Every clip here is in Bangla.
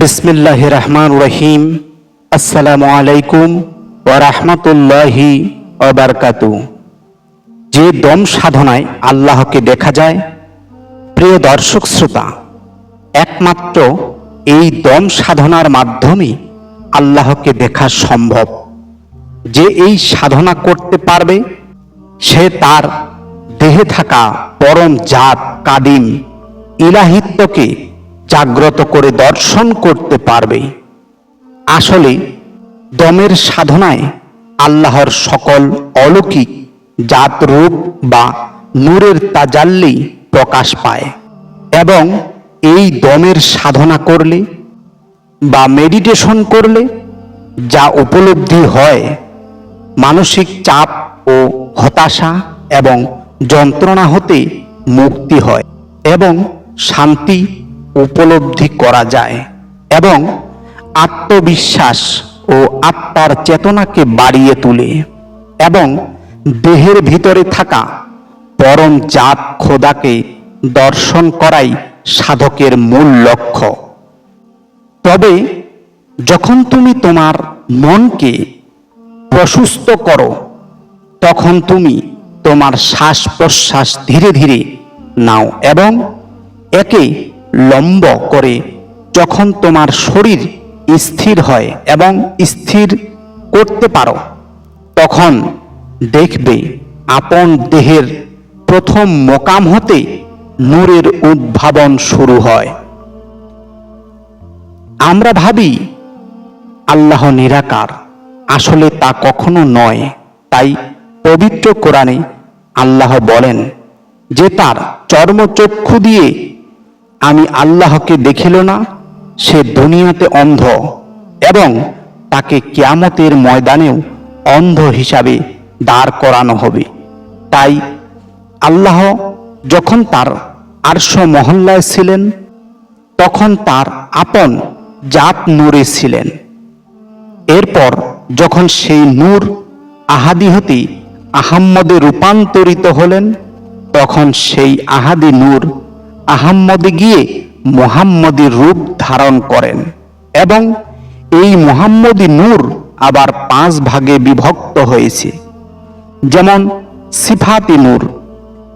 বিসমিল্লাহ রহমান রহিম। আসসালামু আলাইকুম ওয়া রাহমাতুল্লাহি ওবারকাতু যে দম সাধনায় আল্লাহকে দেখা যায়, প্রিয় দর্শক শ্রোতা, একমাত্র এই দম সাধনার মাধ্যমে আল্লাহকে দেখা সম্ভব। যে এই সাধনা করতে পারবে, সে তার দেহে থাকা পরম জাত, কাদিম, ইলাহিত্বকে জাগ্রত করে দর্শন করতে পারবে। আসলে দমের সাধনায় আল্লাহর সকল অলৌকিক জাত রূপ বা নূরের তাজাল্লি প্রকাশ পায় এবং এই দমের সাধনা করলে বা মেডিটেশন করলে যা উপলব্ধি হয়, মানসিক চাপ ও হতাশা এবং যন্ত্রণা হতে মুক্তি হয় এবং শান্তি উপলব্ধি করা যায় এবং আত্মবিশ্বাস ও আত্মার চেতনাকে বাড়িয়ে তোলে এবং দেহের ভিতরে থাকা পরম জাত খোদাকে দর্শন করাই সাধকের মূল লক্ষ্য। তবে যখন তুমি তোমার মনকে প্রশস্ত করো, তখন তুমি তোমার শ্বাস প্রশ্বাস ধীরে ধীরে নাও এবং একে লম্ব করে যখন তোমার শরীর স্থির হয় এবং স্থির করতে পারো, তখন দেখবে আপন দেহের প্রথম মোকাম হতে নূরের উদ্ভাবন শুরু হয়। আমরা ভাবি, আল্লাহ নিরাকার। আসলে তা কখনো নয়। তাই পবিত্র কোরআনে আল্লাহ বলেন, যে তার চর্মচক্ষু দিয়ে আমি আল্লাহকে দেখিল না, সে দুনিয়াতে অন্ধ এবং তাকে কিয়ামতের ময়দানেও অন্ধ হিসাবে দাঁড় করানো হবে। তাই আল্লাহ যখন তার আরশ মহল্লায় ছিলেন, তখন তার আপন জাত নূরে ছিলেন। এরপর যখন সেই নূর আহাদি হতে আহাম্মদে রূপান্তরিত হলেন, তখন সেই আহাদি নূর আহাম্মদে গিয়ে মোহাম্মদী রূপ ধারণ করেন এবং এই মোহাম্মদী নূর আবার পাঁচ ভাগে বিভক্ত হয়েছে। যেমন সিফাতি নূর,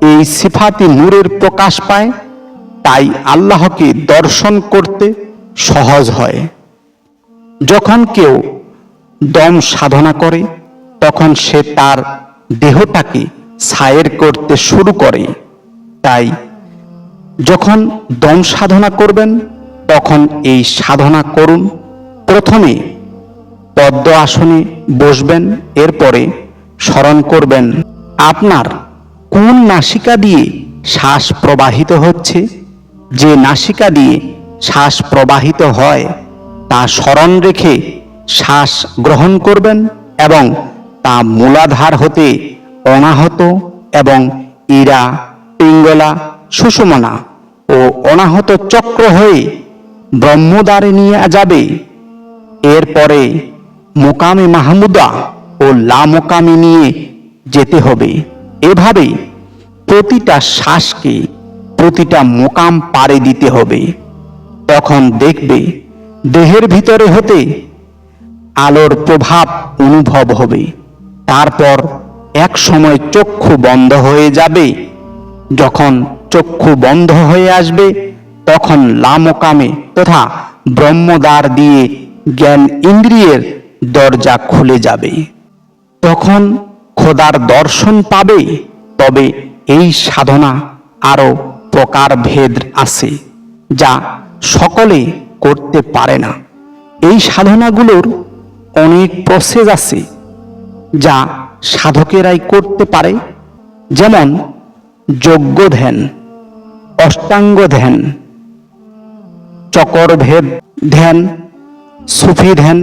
এই সিফাতি নূরের প্রকাশ পায়, তাই আল্লাহকে দর্শন করতে সহজ হয়। যখন কেউ দম সাধনা করে, তখন সে তার দেহটাকে সায়ের করতে শুরু করে। তাই যখন দম সাধনা করবেন, তখন এই সাধনা করুন। প্রথমে পদ্ম আসনে বসবেন, এরপরে স্মরণ করবেন, আপনার কোন নাসিকা দিয়ে শ্বাস প্রবাহিত হচ্ছে? যে নাসিকা দিয়ে শ্বাস প্রবাহিত হয়, তা স্মরণ রেখে শ্বাস গ্রহণ করবেন এবং তা মূলাধার হতে অনাহত এবং ইরা, পিঙ্গলা সুষমনা ও অনাহত চক্র হয়ে ব্রহ্মদ্বারে নিয়ে যাবে। এরপরে মোকামে মাহমুদা ও লা মোকামে নিয়ে যেতে হবে। এভাবে প্রতিটা শ্বাসকে প্রতিটা মোকাম পাড়ে দিতে হবে। তখন দেখবে দেহের ভিতরে হতে আলোর প্রভাব অনুভব হবে। তারপর এক সময় চক্ষু বন্ধ হয়ে যাবে। যখন চক্ষু বন্ধ হয়ে আসবে, তখন লামকামে তথা ব্রহ্মদ্বার দিয়ে জ্ঞান ইন্দ্রিয়ের দরজা খুলে যাবে। তখন খোদার দর্শন পাবে, তবে এই সাধনা আরও প্রকারভেদ আছে, যা সকলে করতে পারে না। এই সাধনাগুলোর অনেক প্রসেস আছে, যা সাধকেরাই করতে পারে। যেমন যজ্ঞ ধ্যান অষ্টাঙ্গ ধ্যান চকরভেদ ধ্যান সুফি ধ্যান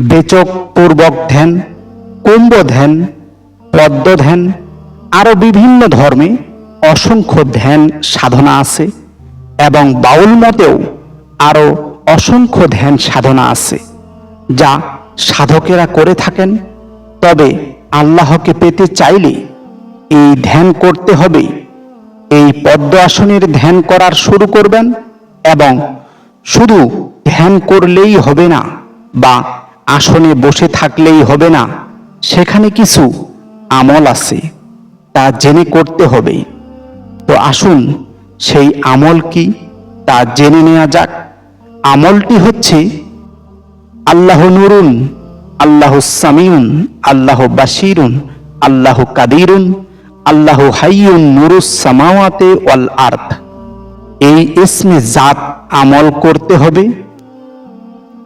বেচক পূর্বক ধ্যান কুম্ভ ধ্যান পদ্ম ধ্যান আরও বিভিন্ন ধর্মে অসংখ্য ধ্যান সাধনা আছে এবং বাউল মতেও আরও অসংখ্য ধ্যান সাধনা আছে যা সাধকেরা করে থাকেন। তবে আল্লাহকে পেতে চাইলে এই ধ্যান করতে হবে। এই পদ্ম আসনের ধ্যান করার শুরু করবেন এবং শুধু ধ্যান করলেই হবে না বা আসনে বসে থাকলেই হবে না, সেখানে কিছু আমল আছে, তা জেনে করতে হবে। তো আসুন, সেই আমল কি তা জেনে নেওয়া যাক। আমলটি হচ্ছে আল্লাহ নুরুন, আল্লাহ সামিউন, আল্লাহ বাসিরুন আল্লাহ কাদিরুন আল্লাহ হাইয়ুন নুরুস সামাওয়াতে ওয়াল আর্থ এই ইসমে জাত আমল করতে হবে।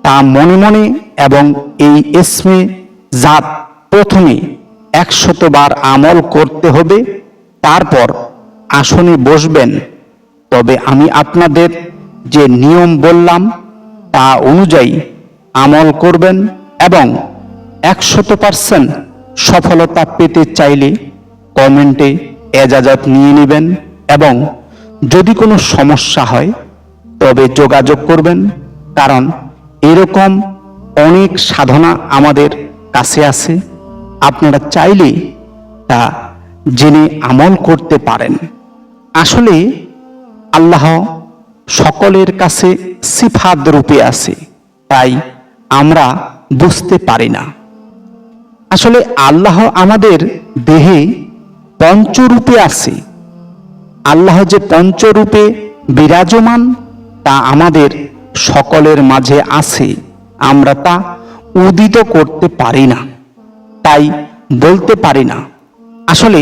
তা মনে মনে এবং এই ইসমে জাত প্রথমে একশতবার আমল করতে হবে। তারপর আসনে বসবেন। তবে আমি আপনাদের যে নিয়ম বললাম, তা অনুযায়ী আমল করবেন এবং একশত পার্সেন্ট সফলতা পেতে চাইলে কমেন্টে এজাজত নিয়ে নেবেন এবং যদি কোনো সমস্যা হয়, তবে যোগাযোগ করবেন, কারণ এরকম অনেক সাধনা আমাদের কাছে আছে। আপনারা চাইলে তা জেনে আমল করতে পারেন। আসলে আল্লাহ সকলের কাছে সিফাত রূপে আছে, তাই আমরা বুঝতে পারি না। আসলে আল্লাহ আমাদের দেহে পঞ্চরূপে আছে। আল্লাহ যে পঞ্চরূপে বিরাজমান, তা আমাদের সকলের মাঝে আছে। আমরা তা উদিত করতে পারি না, তাই বলতে পারি না। আসলে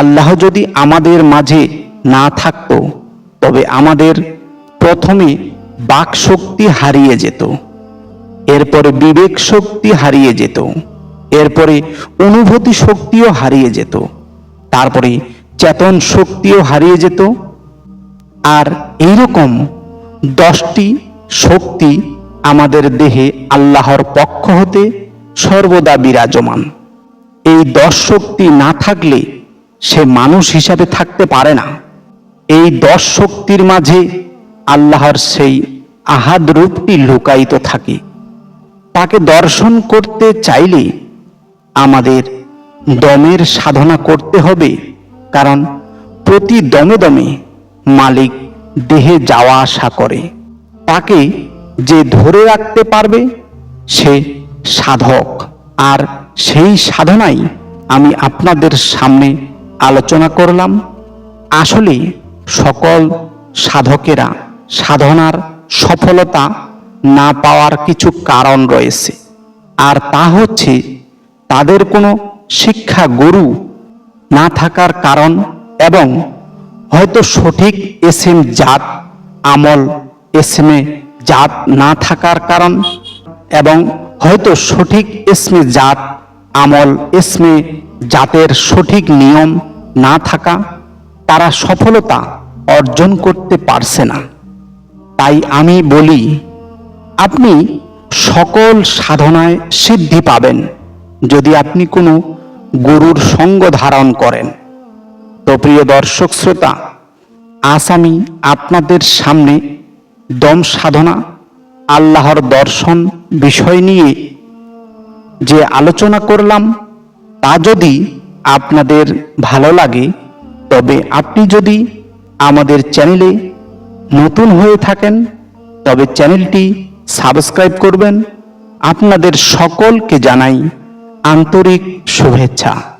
আল্লাহ যদি আমাদের মাঝে না থাকতো, তবে আমাদের প্রথমে বাক শক্তি হারিয়ে যেত, এরপরে বিবেক শক্তি হারিয়ে যেত, এরপরে অনুভূতি শক্তিও হারিয়ে যেত। তারপরে চেতন শক্তিও হারিয়ে যেত। আর এইরকম দশটি শক্তি আমাদের দেহে আল্লাহর পক্ষ হতে সর্বদা বিরাজমান। এই দশ শক্তি না থাকলে সে মানুষ হিসাবে থাকতে পারে না। এই দশ শক্তির মাঝে আল্লাহর সেই আহাদ রূপটি লুকায়িত থাকে। তাকে দর্শন করতে চাইলে আমাদের দমের সাধনা করতে হবে, কারণ প্রতি দমে দমে মালিক দেহে যাওয়া আসা করে। তাকে যে ধরে রাখতে পারবে, সে সাধক। আর সেই সাধনাই আমি আপনাদের সামনে আলোচনা করলাম। আসলে সকল সাধকেরা সাধনার সফলতা না পাওয়ার কিছু কারণ রয়েছে। আর তা হচ্ছে তাদের কোনো শিক্ষা গুরু না থাকার কারণ এবং হয়তো সঠিক এসএম জাত, আমল এসমে জাত না থাকার কারণ এবং হয়তো সঠিক এসমে জাত, আমল এসমে জাতের সঠিক নিয়ম না থাকা তারা সফলতা অর্জন করতে পারছে না। তাই আমি বলি, আপনি সকল সাধনায় সিদ্ধি পাবেন। যদি আপনি কোনো গুরুর সঙ্গ ধারণ করেন। তো প্রিয় দর্শক শ্রোতা, আজ আমি আপনাদের সামনে দম সাধনা, আল্লাহর দর্শন বিষয় নিয়ে যে আলোচনা করলাম, তা যদি আপনাদের ভালো লাগে, তবে আপনি যদি আমাদের চ্যানেলে নতুন হয়ে থাকেন, তবে চ্যানেলটি সাবস্ক্রাইব করবেন। আপনাদের সকলকে জানাই আন্তরিক শুভেচ্ছা।